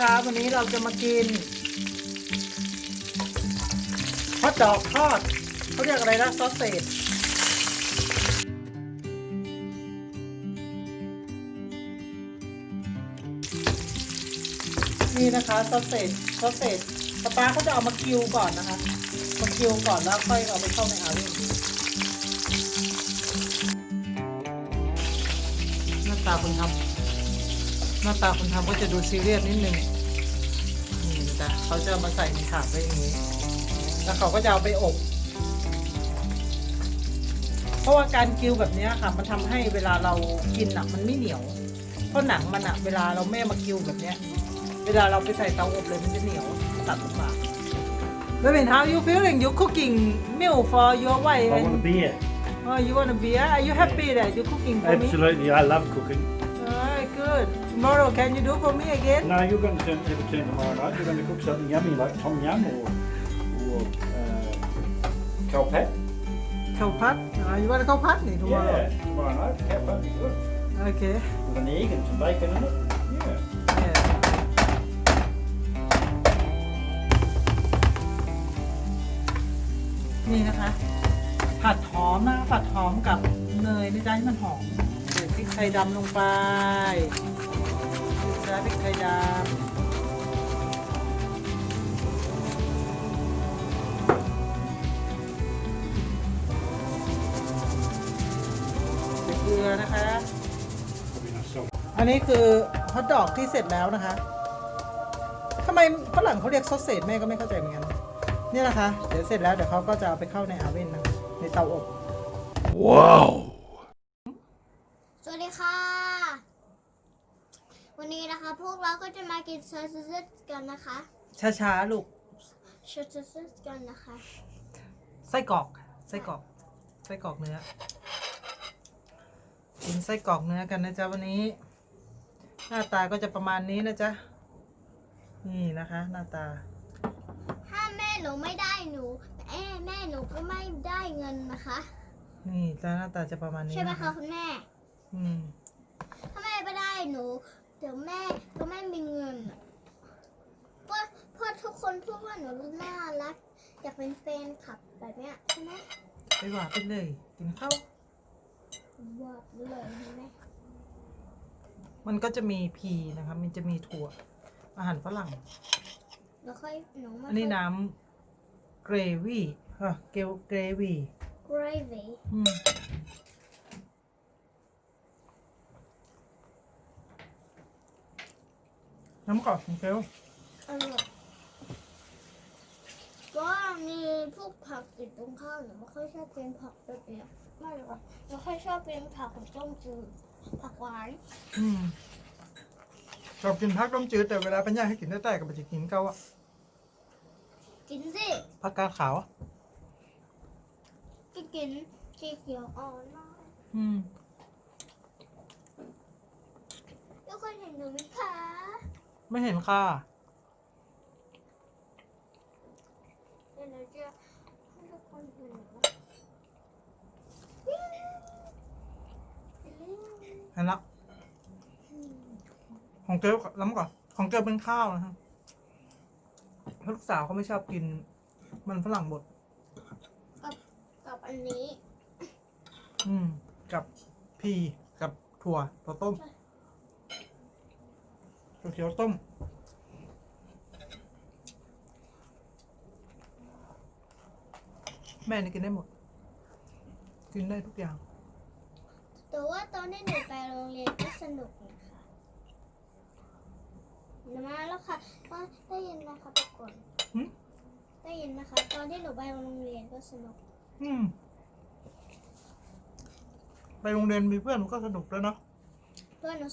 ครับวันนี้เราจะมากินฮอทดอกทอดเขาเรียกอะไรนะซอสเศษนี่นะคะซอสเศษซอสเศษป๊าป๊าเขาจะเอามาคิวก่อนนะคะมาคิวก่อนแล้วค่อยเอาไปเข้าในอาวินหน้าตาคนทำ หน้าตาคนทำก็จะดูซีเรียสนิดนึงนี่จ้ะเขาจะเอามาใส่ในถาดไว้อย่างนี้ แล้วเขาก็จะเอาไปอบ เพราะว่าการกิวแบบเนี้ยค่ะ มันทำให้เวลาเรากินหนักมันไม่เหนียว เพราะหนังมันอะเวลาเราแม่มากิวแบบเนี้ย เวลาเราไปใส่เตาอบเลยมันจะเหนียวตัดลงมา Baby, how you feeling? You cooking meal for your wife I want a and beer. oh, you want a beer? Are you happy that you cooking for me? Absolutely, I love cooking. Alright, good. Tomorrow, can you do for me again? No, you're going to turn, have a turn tomorrow night. You're going to cook something yummy like tom yum or or uh, kalpat. ข้าวผัด uh, you want a ข้าวผัดนี่ tomorrow Yeah, tomorrow night. Kalpat is good. okay With an egg and some bacon in it. Yeah. yeah. นี่นะคะ ผัดหอมนะผัดหอมกับเนยนะจ๊ะให้มันหอมใส่พริ กไทยดำลงไปใส่พริกไทยดำใส่เกลือนะคะ อันนี้คือฮอทดอกที่เสร็จแล้วนะคะทำไมฝรั่งเขาเรียกซอสเศษแม่ก็ไม่เข้าใจเหมือนกันนี่นะคะ เดี๋ยวเสร็จแล้วเดี๋ยวเขาก็จะเอาไปเข้าในอาเว่นนะในเตาอบสวัสดีค่ะ วันนี้นะคะ พวกเราก็จะมากินซอสซิสกันนะคะช้าๆลูกซอสซิสกันนะคะไส้กรอกไส้กรอกไส้กรอกเนื้อกินไส้กรอกเนื้อกันนะจ๊ะวันนี้ หน้าตาก็จะประมาณนี้นะจ๊ะนี่นะคะ หน้าตา ถ้าแม่หนูไม่ได้หนูแม่แม่หนูก็ไม่ได้เงินนะคะ นี่จะหน้าตาจะประมาณนี้ใช่ไหมนะคะคุณแม่ อืมถ้าแม่ไม่ได้หนูเดี๋ยวแม่ก็ไม่มีเงินอะเพราะเพราะทุกคนพูดว่าหนูน่ารักอยากเป็นแฟนคลับแบบเนี้ยใช่ไหมไปหวานไปเลยกินข้าวบอกเลยใช่ไหมมันก็จะมีพีนะคะ มันจะมีถั่ว อาหารฝรั่ง แล้วค่อยหนูมาอันนี้น้ำเกรวี่ฮะเกลเกรวี่กรเวอืม น้ำกรอบของเกลอร่อยก็มีพวกผักติดตรงข้าวหนูไม่ค่อยชอบกินผักแบบเนี้ยไม่หรอกหนูค่อยชอบกินผักของต้มจืดผักหวานอืมชอบกินพักต้มจืดแต่เวลาปัญญาให้กินได้แต่กับจะกินเกาอะกินสิผักกาดขาวอะก็กินสีเขียวอ่อนมากอืมทุกคนเห็นหนูไหมคะ ไม่เห็นค่ะเดี๋ยวหนูจะให้ทุกคนเห็นนะเห็นละของเกลล้ำก่อน ของเกลเป็นข้าวนะฮะเพราะลูกสาวเขาไม่ชอบกิน มันฝรั่งบด กับกับอันนี้ อืม กับพีกับถั่วถั่วต้มถั่ว เขียวต้มแม่นี่กินได้หมด กินได้ทุกอย่าง แต่ว่าตอนที่หนูไปโรงเรียนก็สนุกนะคะหนูมาแล้วค่ะก็ได้ยินนะคะทุกคนหืมได้ยินนะคะตอนที่หนูไปโรงเรียนก็สนุกอืม ไปโรงเรียนมีเพื่อนก็สนุกแล้วเนาะ เพื่อนหนู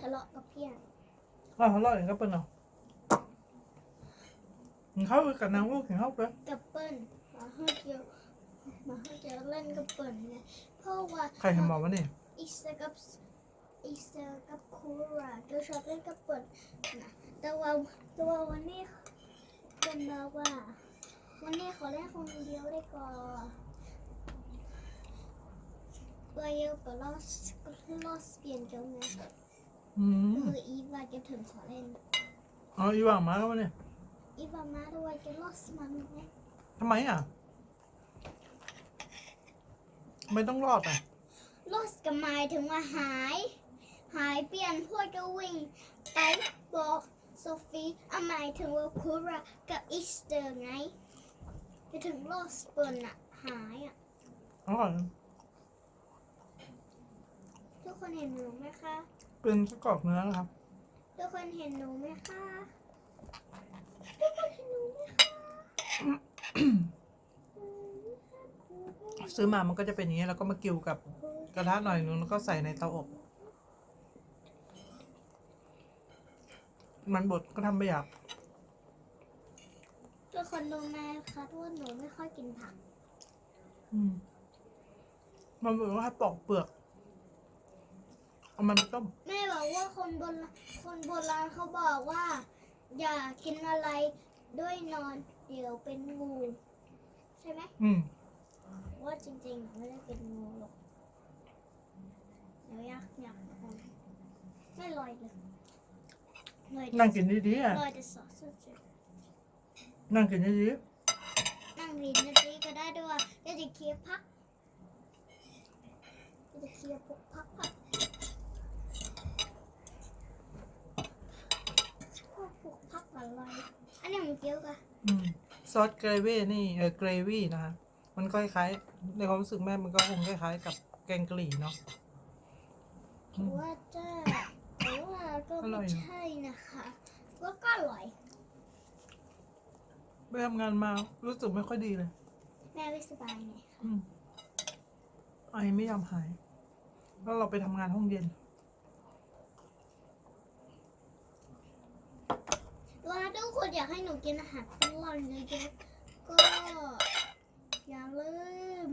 ทะเลาะกับเพื่อน อ้าทะเลาะกันก็เป็นเนาะกินข้ากับนางลูกกินข้าวเลยกับเปิ้ลมาให้เกียวมาให้เกียวเล่นกับเปิ้ลเนี่ยเพราะว่าใครเห็นบอกว่านี่อีสกับอีสกับคูราเกียชอบเล่นกับเปิ้ลนะแต่ว่าแต่ว่าวันนี้เป็นมาว่า วันนี้ขอเล่นคนเดียวได้ก่อนเพื่อเยอะก็ลอสลอสเปลี่ยนจังไง อืมคืออีฟว่าจะถึงขอเล่นอ๋ออีหว่างมาแล้ววะเนี่ยอีบามาด้วยจะลอสมันไหมทำไมอะไม่ต้องรอดอะ ลอสก็หมายถึงว่าหาย หายเปลี่ยนพวกก็วิ่งไปบอกโซฟีอะหมายถึงว่าคูรากับอีสเตอร์ไงไปถึงลอสเปิลอะหายอะ อร่อย ทุกคนเห็นหนูไหมคะ เป็นไส้กรอกเนื้อนะครับ ทุกคนเห็นหนูไหมคะ ทุกคนเห็นหนูไหมคะซื้อมามันก็จะเป็นอย่างนี้แล้วก็มากิวกับกระทะหน่อยนึงแล้วก็ใส่ในเตาอบ มันบดก็ทำไปอยากทุกคนดูนะคะว่าหนูไม่ค่อยกินผัก อืมมันบดว่าให้ปอกเปลือก เอามันไปต้มแม่บอกว่าคนโบราณคนโบราณเขาบอกว่า อย่ากินอะไรด้วยนอน เดี๋ยวเป็นงูใช่ไหมอืมว่าจริงๆหนูไม่ได้เป็นงูหรอกเดี๋ยวอยากอยากทำไม่ลอยเลยลอยแต่นั่งกินดีๆอะลอยแต่ซอสเฉยนั่งกินดีนั่งรินนาทีก็ได้ด้วยเดี๋ยวจะเคลียร์พักเดี๋ยวจะเคลียร์พวกพักพักพวก พวกพักอะไรอันนี้มันเกี่ยวกับๆอืมซอสเกรวี่นี่เออเกรวี่นะคะมันก็คล้ายๆในความรู้สึกแม่มันก็คงคล้ายๆกับแกงกะหรี่เนาะ อืมว่าจะแต่ว่าก็อร่ไม่อยนะ ใช่นะคะว่าก็อร่อย ไปทำงานมารู้สึกไม่ค่อยดีเลย แม่ไม่สบายไงอืมไอไม่ยอมหาย แล้วเราไปทำงานห้องเย็น ว่าทุกคนอยากให้หนูกินอาหารฝรั่งเยอะๆก็ อย่าลืม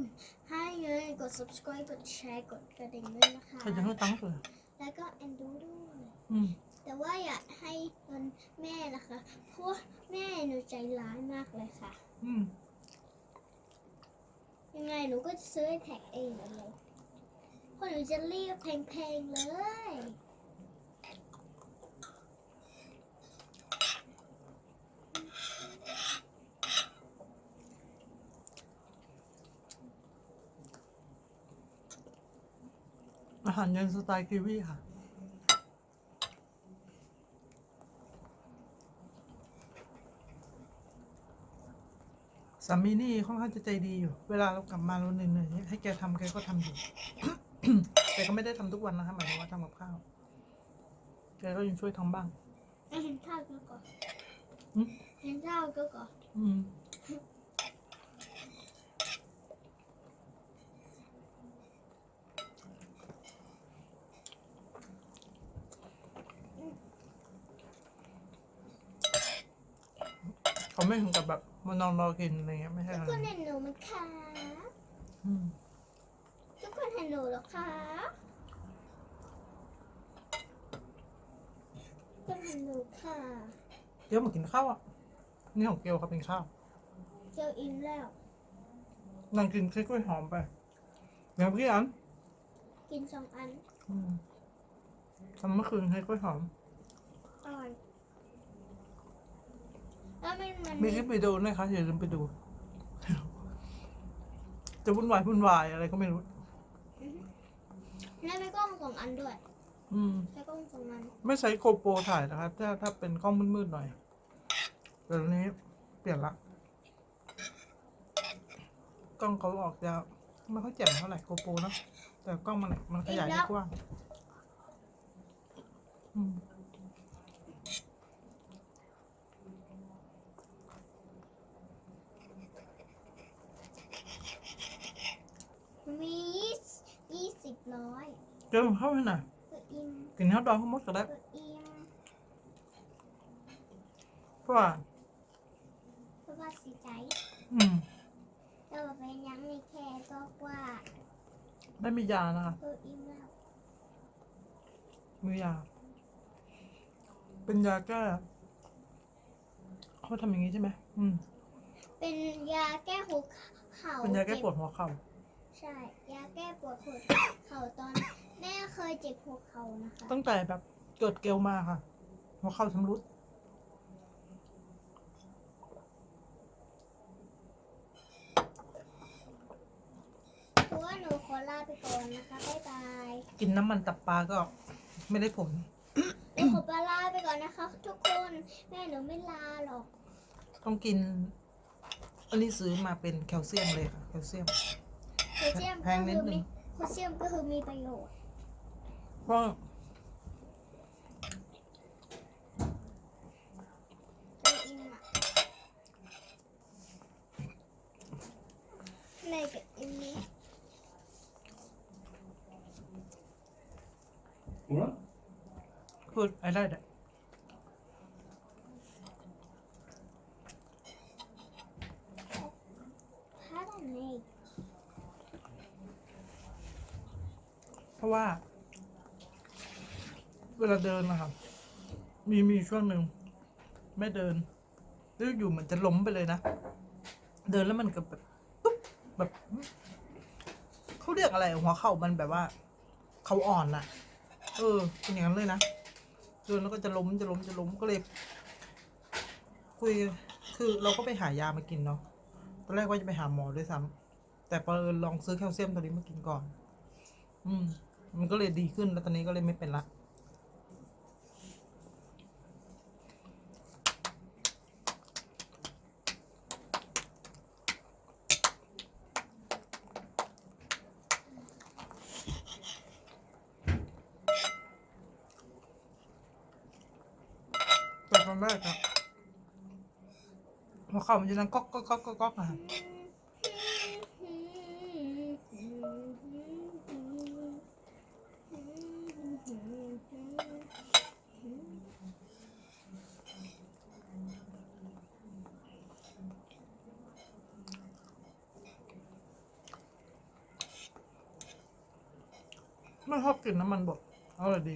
ให้เงินกด subscribe กดแชร์กดกระดิ่งด้วยนะคะใครจะให้ตังค์เลยแล้วก็เอ็นดูด้วย อืมแต่ว่าอยากให้เงินแม่นะคะเพราะว่าแม่หนูใจร้ายมากเลยค่ะ อืมยังไงหนูก็จะซื้อให้แท็กเองเลยเพราะหนูจะเรียกแพงๆเลย หารเย็นสไตล์กีวีค่ะ สามีนี่ค่อนข้างจะใจดีอยู่ เวลาเรากลับมาเราเหนื่อยๆเนี่ยให้แกทำแกก็ทำอยู่ แต่ก็ไม่ได้ทำทุกวันนะคะหมายถึงว่าทำกับข้าว แกก็ยังช่วยทำบ้างเอาเห็นข้าวก็ก่อนอืม เห็นข้าวก็ก่อนอืม เขาไม่ถึงกับแบบมานอนรอกินอะไรเงี้ยไม่ใช่ทุกอะไรคนเห็นหนูไหมคะอืมทุกคนเห็นหนูเหรอคะทุกคนเห็นหนูค่ะเดี๋ยวมากินข้าวอะนี่ของเกลครับเป็นข้าวเจออิ่มแล้วนั่งกินเค้กกล้วยหอมไปเดี๋ยวพี่อันกินสองอันอืมทำเมื่อคืนเค้กกล้วยหอม อร่อย แล้วมันมันมีมีคลิปวิดีโอด้วยคะอย่าลืมไปดู จะวุ่นวายวุ่นวายอะไรก็ไม่รู้ แล้วมีกล้องสองอันด้วย อืม ใช้กล้องสองอันไม่ใช้โกโปรถ่ายนะครับ ถ้าถ้าเป็นกล้องมืดๆหน่อยแต่ตอนนี้เปลี่ยนละ กล้องเขาออกจะไม่ค่อยแจ่มเท่าไหร่โกโปรเนอะแต่กล้องมันมันขยายได้กว้างอืมมียี่สิบร้อย เจอเข้าไปหน่อยก็อิ่มกินข้าวดองข้าวมดก็ได้ก็อิ่มเพราะว่าเพราะว่าสีใจอืมแต่ว่าเป็นยังไม่แค่ก็ว่าได้มียานะคะก็อิ่มแล้วมียา เป็นยาแก้เขาทำอย่างนี้ใช่ไหมอืม เป็นยาแก้หัวเข่าเป็นยาแก้จ็บปวดหัวเข่าใช่ ยาแก้ปวดหัวเข่าตอน แม่เคยเจ็บหัวเข่านะคะ ตั้งแต่แบบเกิดเกลมาค่ะ หัวเข่าชำรุด เพรวหนูขอลาไปก่อนนะคะ บ๊ายบายกินน้ำมันตับปลาก็ไม่ได้ผลขอปลาไปก่อนนะคะ ทุกคน แม่หนูไม่ลาหรอก ต้องกิน อันนี้ซื้อมาเป็นแคลเซียมเลยค่ะ แคลเซียมแคลเซียมแพงนิดนึงแคลเซียมก็คือมีประโยชน์ กับอิมนี้ Hola. พูดอะไรได้ เพราะว่า เวลาเดินนะครับ มีมีช่วงหนึ่งไม่เดินแล้วอยู่เหมือนจะล้มไปเลยนะ เดินแล้วมันก็แบบตุ๊บแบบเขาเรียกอะไรหัวเข่ามันแบบว่า เขาอ่อนอะเออเป็นอย่างนั้นเลยนะเดินแล้วก็จะล้มจะล้มจะล้มก็เลยคุยคือเราก็ไปหายามากินเนาะตอนแรกว่าจะไปหาหมอด้วยซ้ำแต่พอลองซื้อแคลเซียมตัวนี้มากินก่อน อืม มันก็เลยดีขึ้นแล้วตอนนี้ก็เลยไม่เป็นละ แต่ตอนแรกอะหัว เข่ามันจะดังก๊อกก๊อกก๊อกก๊อกก๊อกอะไม่ชอบกลิ่นน้ำมันบดอร่อยดี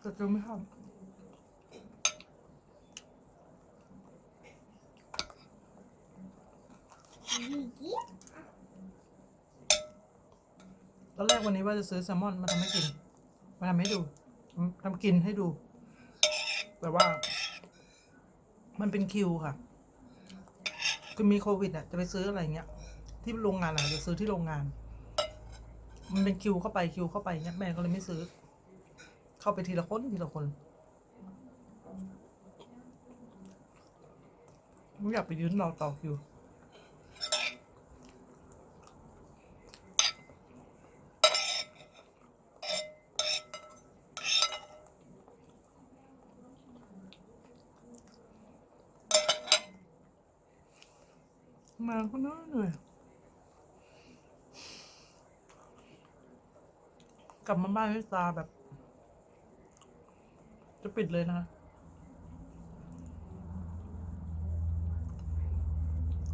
แต่เจอไม่ชอบยีกตอนแรกวันนี้ว่าจะซื้อแซลมอนมาทำให้กิน มาทำให้ดูทำกินให้ดู แต่ว่า มันเป็นคิวค่ะ คือมีโควิดอะ จะไปซื้ออะไรเงี้ย ที่โรงงานอะจะซื้อที่โรงงาน มันเป็นคิวเข้าไปคิวเข้าไปเงี้ยแม่ก็เลยไม่ซื้อ เข้าไปทีละคนทีละคนไม่อยากไปยืนรอต่อคิวมาก็น่าเหน่อยกลับมาบ้านด้วยตาแบบ ปิดเลยนะ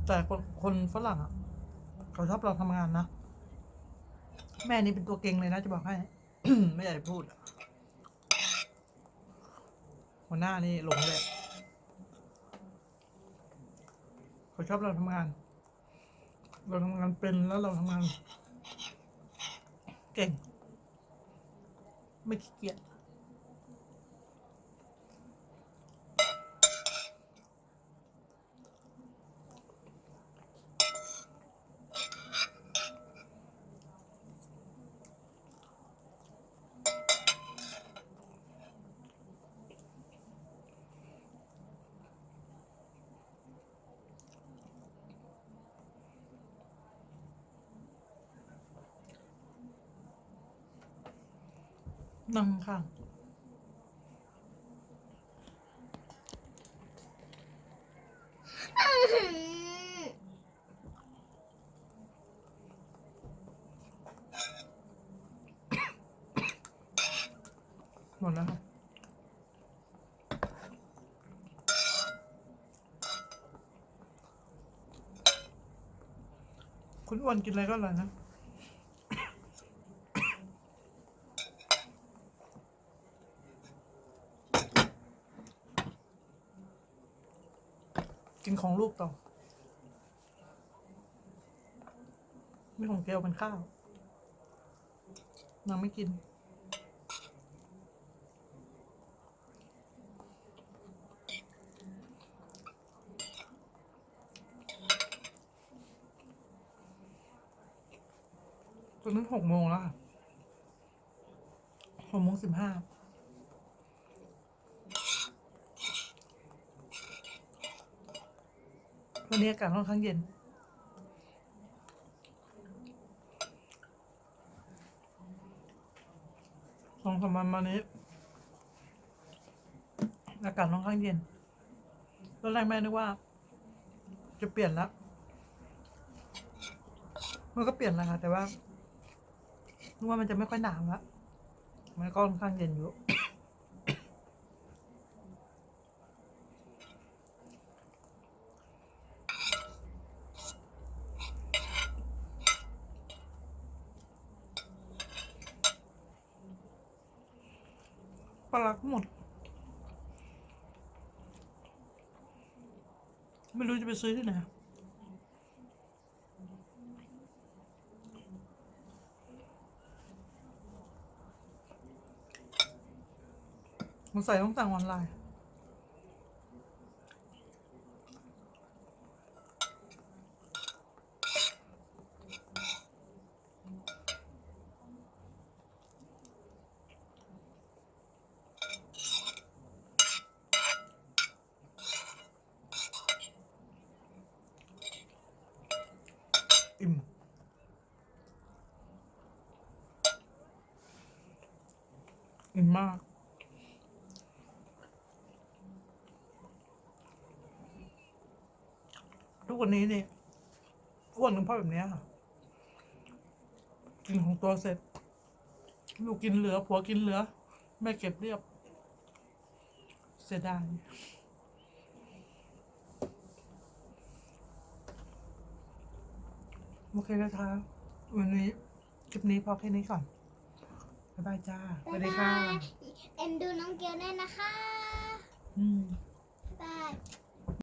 แต่คนคนฝรั่งอะเขาชอบเราทำงานนะ แม่นี่เป็นตัวเก่งเลยนะจะบอกให้ ไม่อยากจะพูดอะหัวหน้านี่หลงเลยเขาชอบเราทำงาน เราทำงานเป็นแล้วเราทำงาน เก่ง ไม่ขี้เกียจ นั่งข้างหมดแล้วครับคุณอ้วนกินอะไรก็อร่อยนะ ของลูกต่อ ไม่ของเกลเป็นข้าวนางไม่กิน ตอนนี้หกโมงแล้วค่ะหกโมงสิบห้า วันนี้อากาศค่อนข้างเย็น สองสามวันมานี้ อากาศค่อนข้างเย็นตอนแรกแม่นึกว่า จะเปลี่ยนแล้วมันก็เปลี่ยนแล้วค่ะ แต่ว่านึกว่ามันจะไม่ค่อยหนาวแล้วมันก็ค่อนข้างเย็นอยู่ ปลาลักหมด ไม่รู้จะไป ซื้อที่ไหนมันใส่ต้องสั่งออนไลน์ อิ่ม อิ่มมาก ทุกวันนี้นี่อ้วนกันเพราะแบบเนี้ยค่ะกินของตัวเสร็จ ลูกกินเหลือผัวกินเหลือ แม่เก็บเรียบ เสียดายโอเคนะคะวันนี้คลิปนี้พอแค่นี้ก่อน บ๊ายบายจ้าสวัสดีค่ะ เอ็นดูน้องเกลด้วยนะคะ